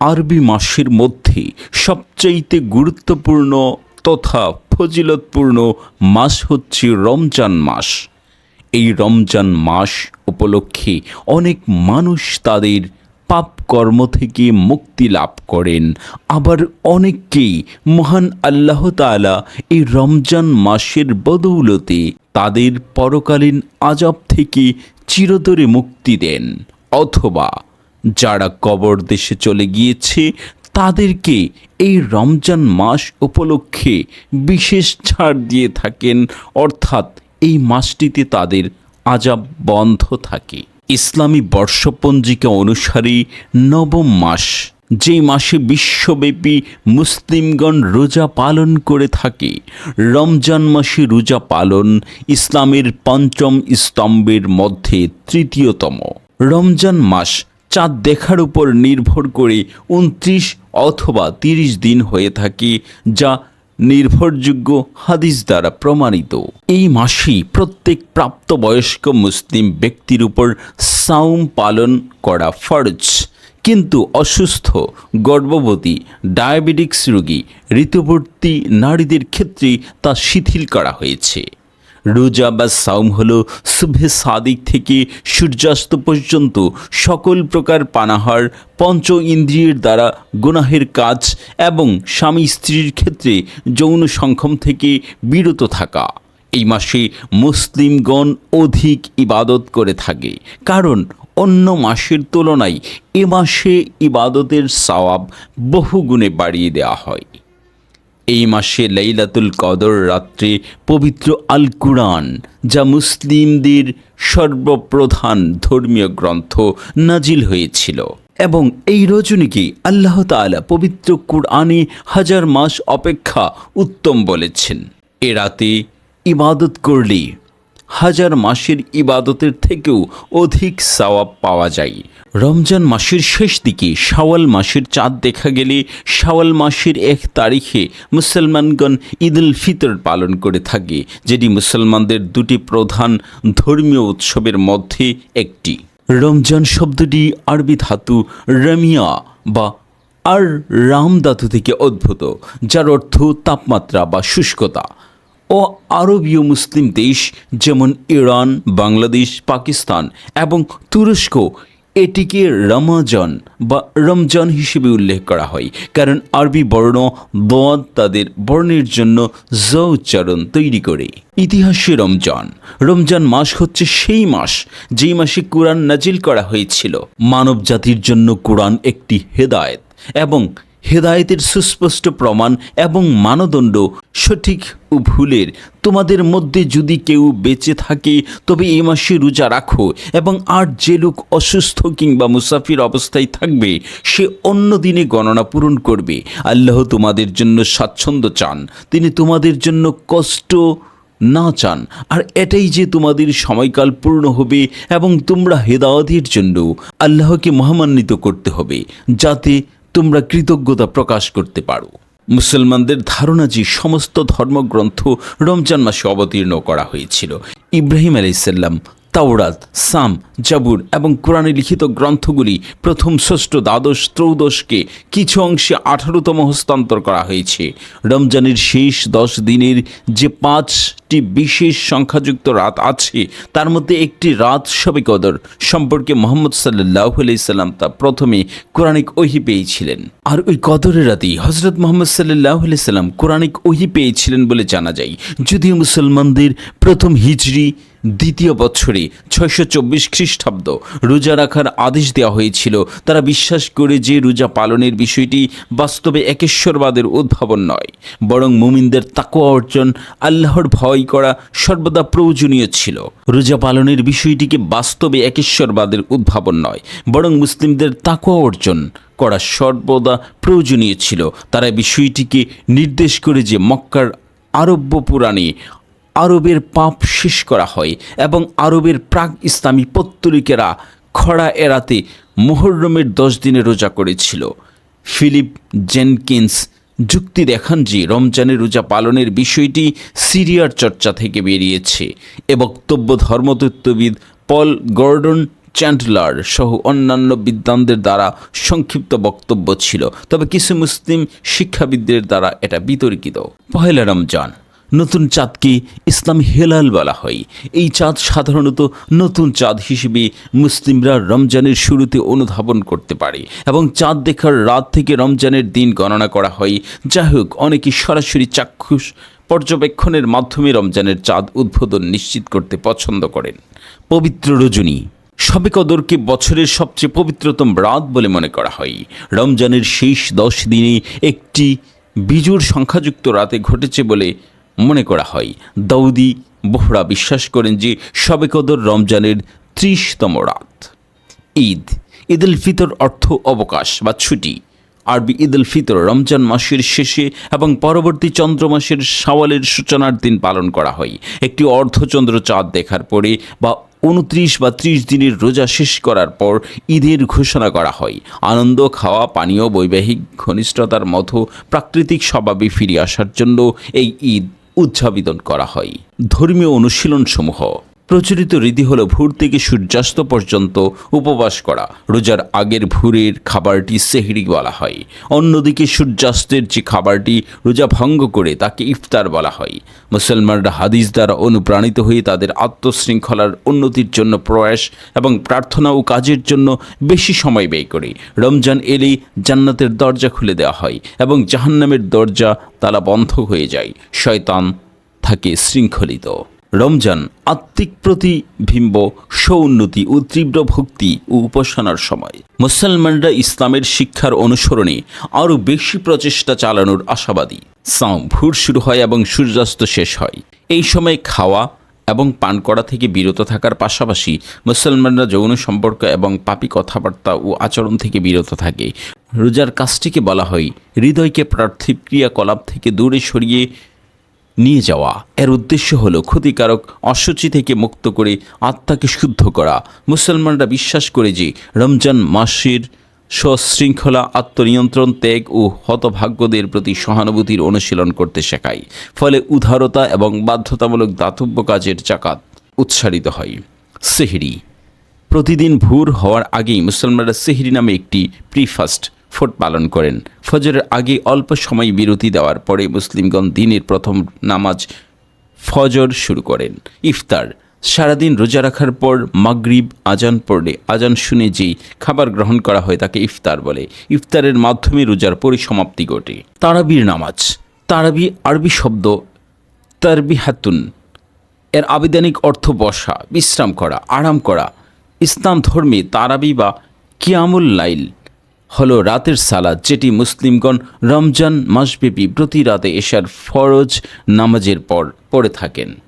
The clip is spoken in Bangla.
আরবি মাসের মধ্যে সবচাইতে গুরুত্বপূর্ণ তথা ফজিলতপূর্ণ মাস হচ্ছে রমজান মাস। এই রমজান মাস উপলক্ষে অনেক মানুষ তাদের পাপ কর্ম থেকে মুক্তি লাভ করেন। আবার অনেককেই মহান আল্লাহ তাআলা এই রমজান মাসের বদৌলতে তাদের পরকালীন আজাব থেকে চিরতরে মুক্তি দেন। অথবা যারা কবর দেশে চলে গিয়েছে, তাদেরকে এই রমজান মাস উপলক্ষে বিশেষ ছাড় দিয়ে থাকেন। অর্থাৎ এই মাসটিতে তাদের আজাব বন্ধ থাকে। ইসলামী বর্ষপঞ্জিকা অনুসারে নবম মাস যে মাসে বিশ্বব্যাপী মুসলিমগণ রোজা পালন করে থাকে। রমজান মাসে রোজা পালন ইসলামের পঞ্চম স্তম্ভের মধ্যে তৃতীয়তম। রমজান মাস চাঁদ দেখার উপর নির্ভর করে উনত্রিশ অথবা তিরিশ দিন হয়ে থাকে, যা নির্ভরযোগ্য হাদিস দ্বারা প্রমাণিত। এই মাসেই প্রত্যেক প্রাপ্তবয়স্ক মুসলিম ব্যক্তির উপর সাউম পালন করা ফরজ। কিন্তু অসুস্থ, গর্ভবতী, ডায়াবেটিক্স রোগী, ঋতুবর্তী নারীদের ক্ষেত্রে তা শিথিল করা হয়েছে। রোজা বা সাউম হল শুভে সাদিক থেকে সূর্যাস্ত পর্যন্ত সকল প্রকার পানাহার পঞ্চ ইন্দ্রিয়ের দ্বারা গুনাহের কাজ এবং স্বামী স্ত্রীর ক্ষেত্রে যৌন সংক্ষম থেকে বিরত থাকা। এই মাসে মুসলিমগণ অধিক ইবাদত করে থাকে। কারণ অন্য মাসের তুলনায় এ মাসে ইবাদতের সওয়াব বহুগুণে বাড়িয়ে দেওয়া হয়। এই মাসে লাইলাতুল কদর রাত্রে পবিত্র আল কুরআন যা মুসলিমদের সর্বপ্রধান ধর্মীয় গ্রন্থ, নাজিল হয়েছিল। এবং এই রজনীকে আল্লাহ তাআলা পবিত্র কুরআনে হাজার মাস অপেক্ষা উত্তম বলেছেন। এ রাতে ইবাদত করলে হাজার মাসের ইবাদতের থেকেও অধিক সওয়াব পাওয়া যায়। রমজান মাসের শেষ দিকে শাওয়াল মাসের চাঁদ দেখা গেলে শাওয়াল মাসের এক তারিখে মুসলমানগণ ঈদ উল ফিতর পালন করে থাকে, যেটি মুসলমানদের দুটি প্রধান ধর্মীয় উৎসবের মধ্যে একটি। রমজান শব্দটি আরবি ধাতু রমিয়া বা আর রাম ধাতু থেকে উদ্ভূত, যার অর্থ তাপমাত্রা বা শুষ্কতা। ও আরবীয় মুসলিম দেশ যেমন ইরান, বাংলাদেশ, পাকিস্তান এবং তুরস্ক এটিকে রমজন বা রমজান হিসেবে উল্লেখ করা হয়। কারণ আরবি বর্ণ দোয়াদ তাদের বর্ণের জন্য জ উচ্চারণ তৈরি করে। ইতিহাসে রমজান। রমজান মাস হচ্ছে সেই মাস যেই মাসে কোরআন নাজিল করা হয়েছিল। মানব জাতির জন্য কোরআন একটি হেদায়েত এবং হেদায়েতের সুস্পষ্ট প্রমাণ এবং মানদণ্ড সঠিক ও ভুলের। তোমাদের মধ্যে যদি কেউ বেঁচে থাকে, তবে এই মাসে রোজা রাখো এবং আর যে লোক অসুস্থ কিংবা মুসাফির অবস্থায় থাকবে, সে অন্য দিনে গণনা পূরণ করবে। আল্লাহ তোমাদের জন্য স্বাচ্ছন্দ্য চান। তিনি তোমাদের জন্য কষ্ট না চান। আর এটাই যে তোমাদের সময়কাল পূর্ণ হবে এবং তোমরা হেদাওয়াতের জন্য আল্লাহকে মহামান্বিত করতে হবে, যাতে তোমরা কৃতজ্ঞতা প্রকাশ করতে পারো। মুসলমানদের ধারণা যে সমস্ত ধর্মগ্রন্থ রমজান মাসে অবতীর্ণ করা হয়েছিল। ইব্রাহিম আলাইসাল্লাম তাওরাত, সাম, জাবুর এবং কোরআনে লিখিত গ্রন্থগুলি প্রথম ষষ্ঠ দ্বাদশ ত্রৌদশকে কিছু অংশে আঠারোতম হস্তান্তর করা হয়েছে। রমজানের শেষ দশ দিনের যে পাঁচটি বিশেষ সংখ্যাযুক্ত রাত আছে। তার মধ্যে একটি রাত সবে কদর সম্পর্কে মোহাম্মদ সাল্লাহ সাল্লাম তা প্রথমে কোরআনিক ওহি পেয়েছিলেন। আর ওই কদরের রাতেই হজরত মোহাম্মদ সাল্লাহ সাল্লাম কোরআনিক ওহি পেয়েছিলেন বলে জানা যায়। যদিও মুসলমানদের প্রথম হিজড়ি দ্বিতীয় বছরে ছয়শো চব্বিশ খ্রিস্টাব্দ রোজা রাখার আদেশ দেওয়া হয়েছিল। তারা বিশ্বাস করে যে রোজা পালনের বিষয়টি বাস্তবে একেশ্বরবাদের উদ্ভাবন নয়, বরং মুমিনদের তাকুয়া অর্জন আল্লাহর ভয় করা সর্বদা প্রয়োজনীয় ছিল। রোজা পালনের বিষয়টিকে বাস্তবে একেশ্বরবাদের উদ্ভাবন নয়, বরং মুসলিমদের তাকুয়া অর্জন করা সর্বদা প্রয়োজনীয় ছিল। তারা বিষয়টিকে নির্দেশ করে যে মক্কার আরব্য পুরাণে আরবের পাপ শেষ করা হয় এবং আরবের প্রাক ইসলামী পত্তলিকেরা খরা এড়াতে মুহররমের দশ দিনে রোজা করেছিল। ফিলিপ জেনকিন্স যুক্তি দেখান যে রমজানের রোজা পালনের বিষয়টি সিরিয়ার চর্চা থেকে বেরিয়েছে এ বক্তব্য ধর্মতত্ত্ববিদ পল গর্ডন চ্যান্ডলার সহ অন্যান্য বিদ্বানদের দ্বারা সংক্ষিপ্ত বক্তব্য ছিল। তবে কিছু মুসলিম শিক্ষাবিদদের দ্বারা এটা বিতর্কিত। পহেলা রমজান। নতুন চাঁদকে ইসলাম হেলাল বলা হয়। এই চাঁদ সাধারণত নতুন চাঁদ হিসেবে মুসলিমরা রমজানের শুরুতে অনুধাবন করতে পারে এবং চাঁদ দেখার রাত থেকে রমজানের দিন গণনা করা হয়। যাই হোক, অনেকে সরাসরি চাক্ষুষ পর্যবেক্ষণের মাধ্যমে রমজানের চাঁদ উদ্বোধন নিশ্চিত করতে পছন্দ করেন। পবিত্র রজনী। শবে কদরকে বছরের সবচেয়ে পবিত্রতম রাত বলে মনে করা হয়। রমজানের শেষ দশ দিনে একটি বিজুর সংখ্যাযুক্ত রাতে ঘটেছে বলে মনে করা হয়। দাউদি বোহরা বিশ্বাস করেন যে শবে কদর রমজানের ত্রিশতম রাত। ঈদ ঈদ উল ফিতর অর্থ অবকাশ বা ছুটি। আরবি ঈদ উল ফিতর রমজান মাসের শেষে এবং পরবর্তী চন্দ্র মাসের সাওয়ালের সূচনার দিন পালন করা হয়। একটি অর্ধচন্দ্র চাঁদ দেখার পরে বা উনত্রিশ বা ত্রিশ দিনের রোজা শেষ করার পর ঈদের ঘোষণা করা হয়। আনন্দ, খাওয়া, পানীয়, বৈবাহিক, ঘনিষ্ঠতার মতো প্রাকৃতিক স্বভাবে ফিরে আসার জন্য এই ঈদ উদযাপিত করা হয়। ধর্মীয় অনুশীলনসমূহ প্রচলিত রীতি হলো ভোর থেকে সূর্যাস্ত পর্যন্ত উপবাস করা। রোজার আগের ভোরের খাবারটি সেহরি বলা হয়। অন্যদিকে সূর্যাস্তের যে খাবারটি রোজা ভঙ্গ করে তাকে ইফতার বলা হয়। মুসলমানরা হাদিস দ্বারা অনুপ্রাণিত হয়ে তাদের আত্মশৃঙ্খলার উন্নতির জন্য প্রয়াস এবং প্রার্থনা ও কাজের জন্য বেশি সময় ব্যয় করে। রমজান এলেই জান্নাতের দরজা খুলে দেওয়া হয় এবং জাহান্নামের দরজা তালা বন্ধ হয়ে যায়। শয়তান থাকে শৃঙ্খলিত। রমজান আত্মিক প্রতিবিম্ব সৌন্নতি ও তীব্র ভক্তি ও উপাসনার সময়। মুসলমানরা ইসলামের শিক্ষার অনুসরণে আরও বেশি প্রচেষ্টা চালানোর আশাবাদী। সাম ভোর শুরু হয় এবং সূর্যাস্ত শেষ হয়। এই সময় খাওয়া এবং পান করা থেকে বিরত থাকার পাশাপাশি মুসলমানরা যৌন সম্পর্ক এবং পাপি কথাবার্তা ও আচরণ থেকে বিরত থাকে। রোজার কাজটিকে বলা হয় হৃদয়কে পার্থিব ক্রিয়াকলাপ থেকে দূরে সরিয়ে নিয়ে যাওয়া। এর উদ্দেশ্য হল ক্ষতিকারক অসুচি থেকে মুক্ত করে আত্মাকে শুদ্ধ করা। মুসলমানরা বিশ্বাস করে যে রমজান মাসের সশৃঙ্খলা, আত্মনিয়ন্ত্রণ, ত্যাগ ও হতভাগ্যদের প্রতি সহানুভূতির অনুশীলন করতে শেখায়। ফলে উদারতা এবং বাধ্যতামূলক দাতব্য কাজের চাকাত উৎসারিত হয়। সেহরি। প্রতিদিন ভোর হওয়ার আগেই মুসলমানরা সেহরি নামে একটি প্রিফাস্ট ফোট পালন করেন। ফজরের আগে অল্প সময় বিরতি দেওয়ার পরে মুসলিমগণ দিনের প্রথম নামাজ ফজর শুরু করেন। ইফতার, সারাদিন রোজা রাখার পর মাগরিব, আজান পড়লে আজান শুনে যেই খাবার গ্রহণ করা হয় তাকে ইফতার বলে। ইফতারের মাধ্যমে রোজার পরিসমাপ্তি ঘটে। তারাবির নামাজ, তারাবি আরবি শব্দ তারবি হাতুন এর আবেদনিক অর্থ বসা, বিশ্রাম করা, আরাম করা। ইসলাম ধর্মে তারাবি বা কিয়ামুল লাইল হলো রাতের সালাদ, যেটি মুসলিমগণ রমজান মাসব্যাপী প্রতি রাতে এশার ফরজ নামাজের পর পড়ে থাকেন।